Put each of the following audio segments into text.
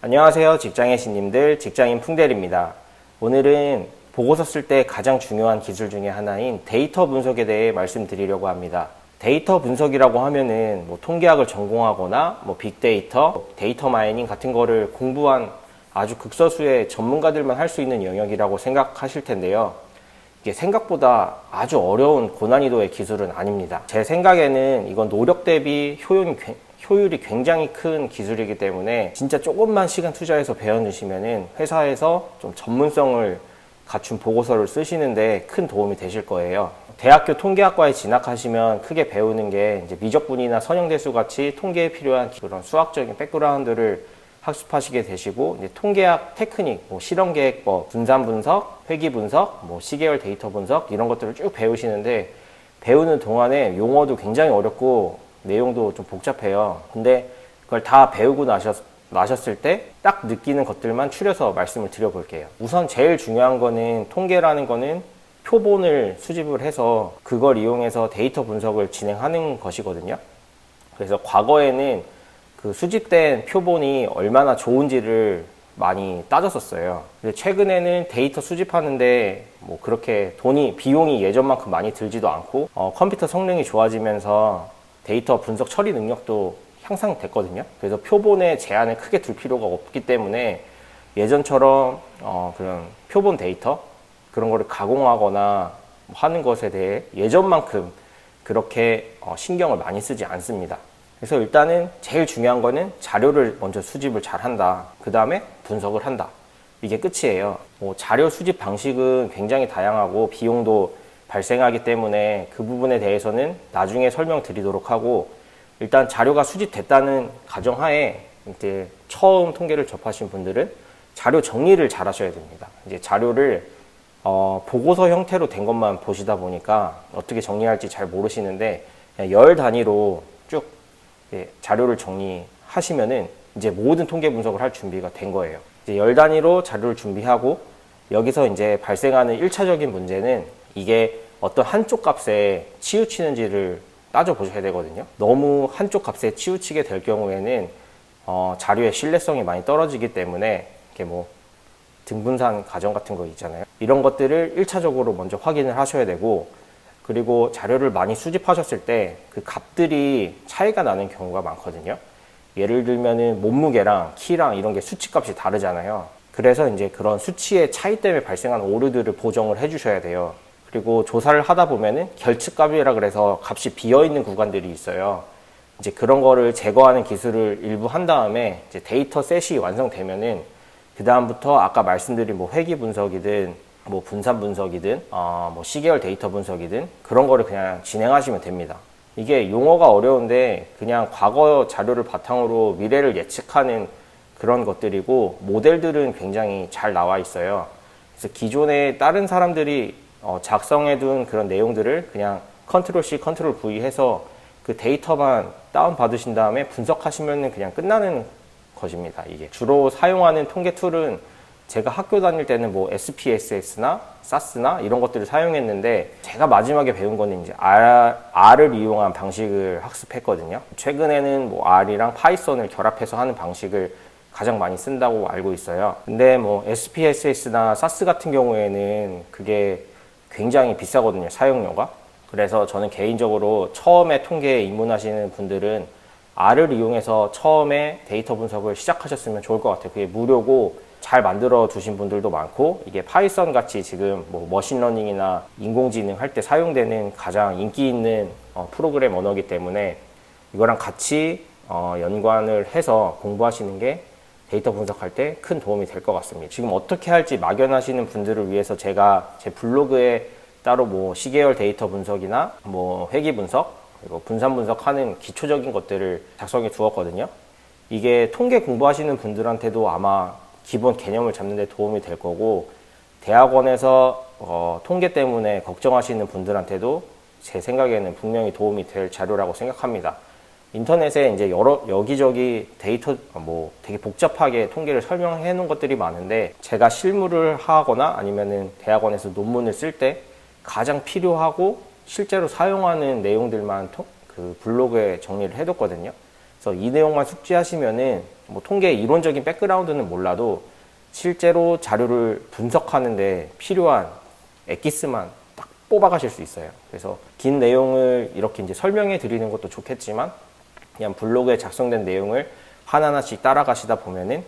안녕하세요. 직장의 신님들, 직장인 풍대리입니다. 오늘은 보고서 쓸 때 가장 중요한 기술 중에 하나인 데이터 분석에 대해 말씀드리려고 합니다. 데이터 분석이라고 하면은 뭐 통계학을 전공하거나 뭐 빅데이터, 데이터 마이닝 같은 거를 공부한 아주 극소수의 전문가들만 할 수 있는 영역이라고 생각하실 텐데요. 이게 생각보다 아주 어려운 고난이도의 기술은 아닙니다. 제 생각에는 이건 노력 대비 효용이 굉- 효율이 굉장히 큰 기술이기 때문에 진짜 조금만 시간 투자해서 배워주시면은 회사에서 좀 전문성을 갖춘 보고서를 쓰시는데 큰 도움이 되실 거예요. 대학교 통계학과에 진학하시면 크게 배우는 게 이제 미적분이나 선형대수 같이 통계에 필요한 그런 수학적인 백그라운드를 학습하시게 되시고 통계학 테크닉, 뭐 실험 계획법, 분산 분석, 회기 분석, 뭐 시계열 데이터 분석 이런 것들을 쭉 배우시는데 배우는 동안에 용어도 굉장히 어렵고 내용도 좀 복잡해요. 근데 그걸 다 배우고 나셨, 나셨을 때 딱 느끼는 것들만 추려서 말씀을 드려볼게요. 우선 제일 중요한 거는 통계라는 거는 표본을 수집을 해서 그걸 이용해서 데이터 분석을 진행하는 것이거든요. 그래서 과거에는 그 수집된 표본이 얼마나 좋은지를 많이 따졌었어요. 근데 최근에는 데이터 수집하는데 뭐 그렇게 돈이 비용이 예전만큼 많이 들지도 않고 어, 컴퓨터 성능이 좋아지면서 데이터 분석 처리 능력도 향상됐거든요. 그래서 표본에 제한을 크게 둘 필요가 없기 때문에 예전처럼 어, 그런 표본 데이터 그런 거를 가공하거나 하는 것에 대해 예전만큼 그렇게 어, 신경을 많이 쓰지 않습니다. 그래서 일단은 제일 중요한 거는 자료를 먼저 수집을 잘 한다. 그 다음에 분석을 한다. 이게 끝이에요. 뭐 자료 수집 방식은 굉장히 다양하고 비용도 발생하기 때문에 그 부분에 대해서는 나중에 설명드리도록 하고 일단 자료가 수집됐다는 가정하에 이제 처음 통계를 접하신 분들은 자료 정리를 잘 하셔야 됩니다. 이제 자료를 어, 보고서 형태로 된 것만 보시다 보니까 어떻게 정리할지 잘 모르시는데 열 단위로 쭉 예, 자료를 정리하시면은 이제 모든 통계 분석을 할 준비가 된 거예요. 이제 열 단위로 자료를 준비하고 여기서 이제 발생하는 1차적인 문제는 이게 어떤 한쪽 값에 치우치는지를 따져보셔야 되거든요. 너무 한쪽 값에 치우치게 될 경우에는 어, 자료의 신뢰성이 많이 떨어지기 때문에 이렇게 뭐 등분산 과정 같은 거 있잖아요. 이런 것들을 1차적으로 먼저 확인을 하셔야 되고 그리고 자료를 많이 수집하셨을 때 그 값들이 차이가 나는 경우가 많거든요. 예를 들면은 몸무게랑 키랑 이런 게 수치값이 다르잖아요. 그래서 이제 그런 수치의 차이 때문에 발생한 오류들을 보정을 해주셔야 돼요. 그리고 조사를 하다 보면은 결측값이라 그래서 값이 비어 있는 구간들이 있어요. 이제 그런 거를 제거하는 기술을 일부 한 다음에 이제 데이터 셋이 완성되면은 그 다음부터 아까 말씀드린 뭐 회기 분석이든 뭐 분산 분석이든 어, 뭐 시계열 데이터 분석이든 그런 거를 그냥 진행하시면 됩니다. 이게 용어가 어려운데 그냥 과거 자료를 바탕으로 미래를 예측하는 그런 것들이고 모델들은 굉장히 잘 나와 있어요. 그래서 기존에 다른 사람들이 어, 작성해둔 그런 내용들을 그냥 컨트롤 C, 컨트롤 V 해서 그 데이터만 다운 받으신 다음에 분석하시면 그냥 끝나는 것입니다. 이게 주로 사용하는 통계 툴은 제가 학교 다닐 때는 뭐 SPSS나 SAS나 이런 것들을 사용했는데 제가 마지막에 배운 거는 이제 R, R을 이용한 방식을 학습했거든요. 최근에는 뭐 R이랑 파이썬을 결합해서 하는 방식을 가장 많이 쓴다고 알고 있어요. 근데 뭐 SPSS나 SAS 같은 경우에는 그게 굉장히 비싸거든요. 사용료가. 그래서 저는 개인적으로 처음에 통계에 입문하시는 분들은 R을 이용해서 처음에 데이터 분석을 시작하셨으면 좋을 것 같아요. 그게 무료고 잘 만들어 두신 분들도 많고 이게 파이썬 같이 지금 뭐 머신러닝이나 인공지능 할 때 사용되는 가장 인기 있는 어, 프로그램 언어이기 때문에 이거랑 같이 어, 연관을 해서 공부하시는 게 데이터 분석할 때 큰 도움이 될 것 같습니다. 지금 어떻게 할지 막연하시는 분들을 위해서 제가 제 블로그에 따로 뭐 시계열 데이터 분석이나 뭐 회기 분석 그리고 분산 분석하는 기초적인 것들을 작성해 두었거든요. 이게 통계 공부하시는 분들한테도 아마 기본 개념을 잡는 데 도움이 될 거고 대학원에서 어, 통계 때문에 걱정하시는 분들한테도 제 생각에는 분명히 도움이 될 자료라고 생각합니다. 인터넷에 이제 여러 여기저기 데이터 뭐 되게 복잡하게 통계를 설명해 놓은 것들이 많은데 제가 실무를 하거나 아니면은 대학원에서 논문을 쓸 때 가장 필요하고 실제로 사용하는 내용들만 토- 그 블로그에 정리를 해뒀거든요. 그래서 이 내용만 숙지하시면은 뭐 통계 이론적인 백그라운드는 몰라도 실제로 자료를 분석하는데 필요한 엑기스만 딱 뽑아가실 수 있어요. 그래서 긴 내용을 이렇게 이제 설명해 드리는 것도 좋겠지만 그냥 블로그에 작성된 내용을 하나하나씩 따라가시다 보면은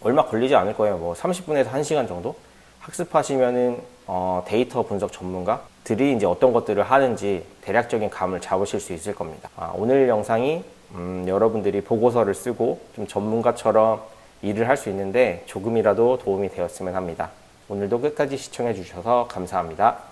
얼마 걸리지 않을 거예요. 뭐 30분에서 1시간 정도 학습하시면은 어, 데이터 분석 전문가들이 이제 어떤 것들을 하는지 대략적인 감을 잡으실 수 있을 겁니다. 아, 오늘 영상이 음, 여러분들이 보고서를 쓰고 좀 전문가처럼 일을 할 수 있는데 조금이라도 도움이 되었으면 합니다. 오늘도 끝까지 시청해 주셔서 감사합니다.